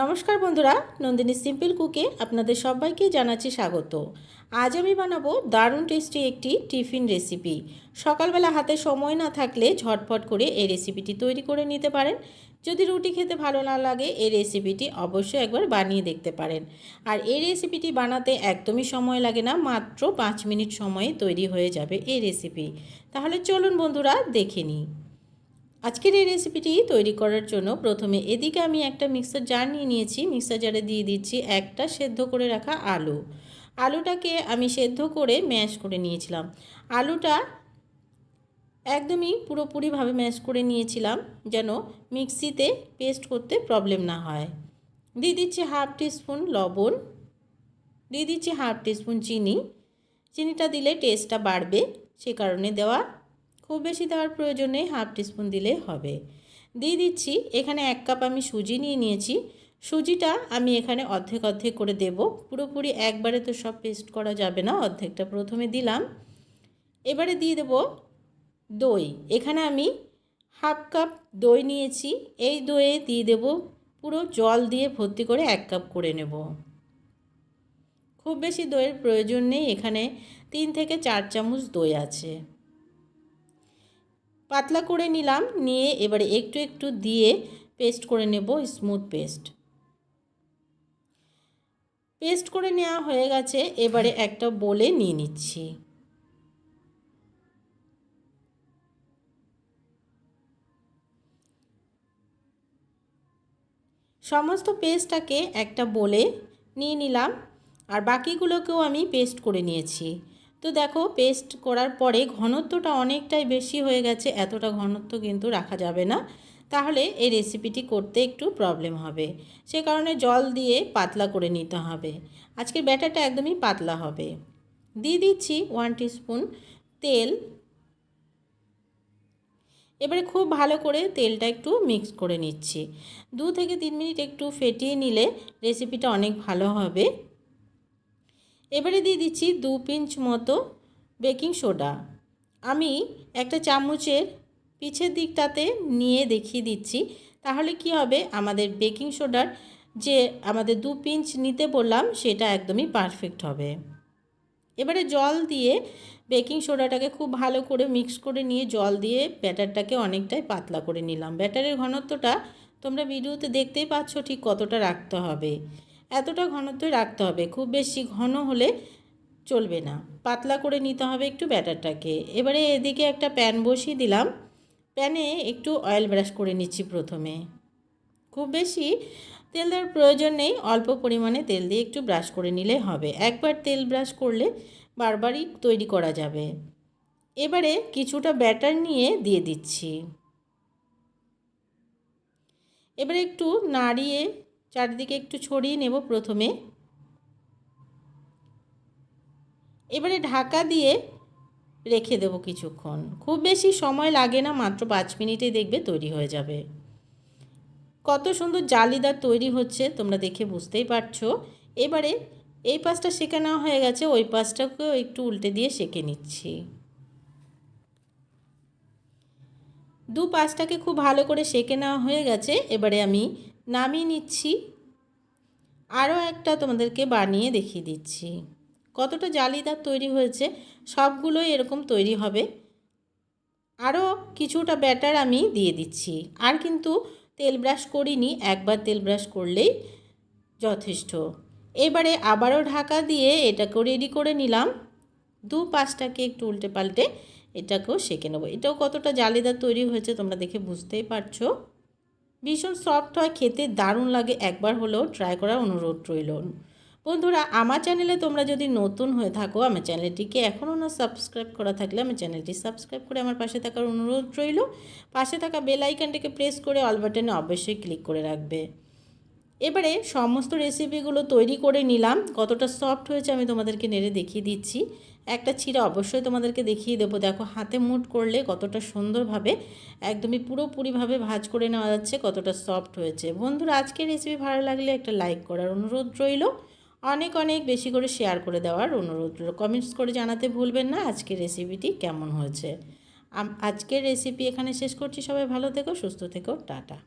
নমস্কার বন্ধুরা, নন্দিনী সিম্পল কুকে আপনাদের সবাইকে জানাচ্ছি স্বাগত। আজ আমি বানাবো দারুণ টেস্টি একটি টিফিন রেসিপি সকালবেলা হাতে সময় না থাকলে ঝটপট করে এই রেসিপিটি তৈরি করে নিতে পারেন। যদি রুটি খেতে ভালো না লাগে, এই রেসিপিটি অবশ্যই একবার বানিয়ে দেখতে পারেন। আর এই রেসিপিটি বানাতে একদমই সময় লাগে না, মাত্র পাঁচ মিনিট সময়ে তৈরি হয়ে যাবে এই রেসিপি তাহলে চলুন বন্ধুরা, দেখে নিই। আজকের এই রেসিপিটি তৈরি করার জন্য প্রথমে এদিকে আমি একটা মিক্সার জার নিয়ে নিয়েছি। মিক্সার জারে দিয়ে দিচ্ছি একটা সেদ্ধ করে রাখা আলু। আলুটাকে আমি সেদ্ধ করে ম্যাশ করে নিয়েছিলাম। আলুটা একদমই পুরোপুরিভাবে ম্যাশ করে নিয়েছিলাম যেন মিক্সিতে পেস্ট করতে প্রবলেম না হয়। দিয়ে দিচ্ছি হাফ টিস্পুন লবণ। দিয়ে দিচ্ছি হাফ টিস্পুন চিনি। চিনিটা দিলে টেস্টটা বাড়বে। সে কারণে দেওয়া খুব বেশি দেওয়ার প্রয়োজন নেই, হাফ টিস্পুন দিলে হবে। দিয়ে দিচ্ছি, এখানে এক কাপ আমি সুজি নিয়ে নিয়েছি। সুজিটা আমি এখানে অর্ধেক অর্ধেক করে দেব। পুরোপুরি একবারে তো সব পেস্ট করা যাবে না, অর্ধেকটা প্রথমে দিলাম। এবারে দিয়ে দেব দই। এখানে আমি হাফ কাপ দই নিয়েছি। এই দইয়ে দিয়ে দেব পুরো জল দিয়ে ভর্তি করে এক কাপ করে নেব। খুব বেশি দইয়ের প্রয়োজন নেই, এখানে তিন থেকে চার চামচ দই আছে। পাতলা করে নিলাম, নিয়ে এবারে একটু একটু দিয়ে পেস্ট করে নেব স্মুথ পেস্ট। পেস্ট করে নেওয়া হয়ে গেছে, এবারে একটা বলে নিয়ে নিচ্ছি। সমস্ত পেস্টটাকে একটা বলে নিয়ে নিলাম, আর বাকিগুলোকেও আমি পেস্ট করে নিয়েছি। তো দেখো পেস্ট করার পরে ঘনত্বটা অনেকটাই বেশি হয়ে গেছে, এতটা ঘনত্ব কিন্তু রাখা যাবে না। তাহলে এই রেসিপিটি করতে একটু প্রবলেম হবে। সে কারণে জল দিয়ে পাতলা করে নিতে হবে। আজকের ব্যাটারটা একদমই পাতলা হবে। দিয়ে দিচ্ছি ওয়ান স্পুন তেল। এবারে খুব ভালো করে তেলটা একটু মিক্স করে নিচ্ছি। দু থেকে তিন মিনিট একটু ফেটিয়ে নিলে রেসিপিটা অনেক ভালো হবে। এবারে দিয়ে দিচ্ছি দু পিঞ্চ মতো বেকিং সোডা। আমি একটা চামচের পিছের দিকটাতে নিয়ে দেখিয়ে দিচ্ছি। তাহলে কি হবে? আমাদের বেকিং সোডার যে আমাদের দু পিঞ্চ নিতে বললাম, সেটা একদমই পারফেক্ট হবে। এবারে জল দিয়ে বেকিং সোডাটাকে খুব ভালো করে মিক্স করে নিয়ে জল দিয়ে ব্যাটারটাকে অনেকটাই পাতলা করে নিলাম। ব্যাটারের ঘনত্বটা তোমরা ভিডিওতে দেখতেই পাচ্ছ ঠিক কতটা রাখতে হবে। এতটা ঘনত্বই রাখতে হবে, খুব বেশি ঘন হলে চলবে না। পাতলা করে নিতে হবে একটু ব্যাটারটাকে। এবারে এদিকে একটা প্যান বসিয়ে দিলাম। প্যানে একটু অয়েল ব্রাশ করে নিচ্ছি প্রথমে। খুব বেশি তেল দেওয়ার প্রয়োজন নেই, অল্প পরিমাণে তেল দিয়ে একটু ব্রাশ করে নিলে হবে। একবার তেল ব্রাশ করলে বারবারই তৈরি করা যাবে। এবারে কিছুটা ব্যাটার নিয়ে দিয়ে দিচ্ছি। এবারে একটু নাড়িয়ে চারিদিকে একটু ছড়িয়ে নেব প্রথমে। এবারে ঢাকা দিয়ে রেখে দেব কিছুক্ষণ। খুব বেশি সময় লাগে না, মাত্র পাঁচ মিনিটেই দেখবে তৈরি হয়ে যাবে। কত সুন্দর জালিদার তৈরি হচ্ছে, তোমরা দেখে বুঝতেই পারছ। এবারে এই পাশটা নেওয়া হয়ে গেছে, ওই পাশটাকেও একটু উল্টে দিয়ে সেঁকে নিচ্ছি। দু পাশটাকে খুব ভালো করে সেঁকে নেওয়া হয়ে গেছে। এবারে আমি নামিয়ে নিচ্ছি। আরও একটা তোমাদেরকে বানিয়ে দেখিয়ে দিচ্ছি। কতটা জালিদার তৈরি হয়েছে, সবগুলোই এরকম তৈরি হবে। আরও কিছুটা ব্যাটার আমি দিয়ে দিচ্ছি। আর কিন্তু তেল ব্রাশ করিনি, একবার তেল ব্রাশ করলেই যথেষ্ট। এবারে আবারও ঢাকা দিয়ে এটাকেও রেডি করে নিলাম। দু পাঁচটাকে একটু উল্টে পাল্টে এটাকেও সেঁকে নেব। এটাও কতটা জালিদার তৈরি হয়েছে তোমরা দেখে বুঝতেই পারছ। ভীষণ সফট হয়, খেতে দারুণ লাগে। একবার হলেও ট্রাই করার অনুরোধ রইল। বন্ধুরা, আমার চ্যানেলে তোমরা যদি নতুন হয়ে থাকো, আমার চ্যানেলটিকে এখনও না সাবস্ক্রাইব করা থাকলে আমার চ্যানেলটি সাবস্ক্রাইব করে আমার পাশে থাকার অনুরোধ রইল। পাশে থাকা বেল আইকনটিকে প্রেস করে অল বাটনে অবশ্যই ক্লিক করে রাখবে। এবারে সমস্ত রেসিপিগুলো তৈরি করে নিলাম। কতটা সফট হয়েছে আমি তোমাদেরকে নেড়ে দেখিয়ে দিচ্ছি। একটা ছিঁড়া অবশ্যই তোমাদেরকে দেখিয়ে দেবো। দেখো, হাতে মুট করলে কতটা সুন্দরভাবে, একদমই পুরোপুরিভাবে ভাজ করে নেওয়া যাচ্ছে, কতটা সফট হয়েছে। বন্ধুরা, আজকের রেসিপি ভালো লাগলে একটা লাইক করার অনুরোধ রইল। অনেক অনেক বেশি করে শেয়ার করে দেওয়ার অনুরোধ রইল। কমেন্টস করে জানাতে ভুলবেন না, আজকের রেসিপিটি কেমন হয়েছে। আজকের রেসিপি এখানে শেষ করছি। সবাই ভালো থেকো, সুস্থ থেকো, টাটা।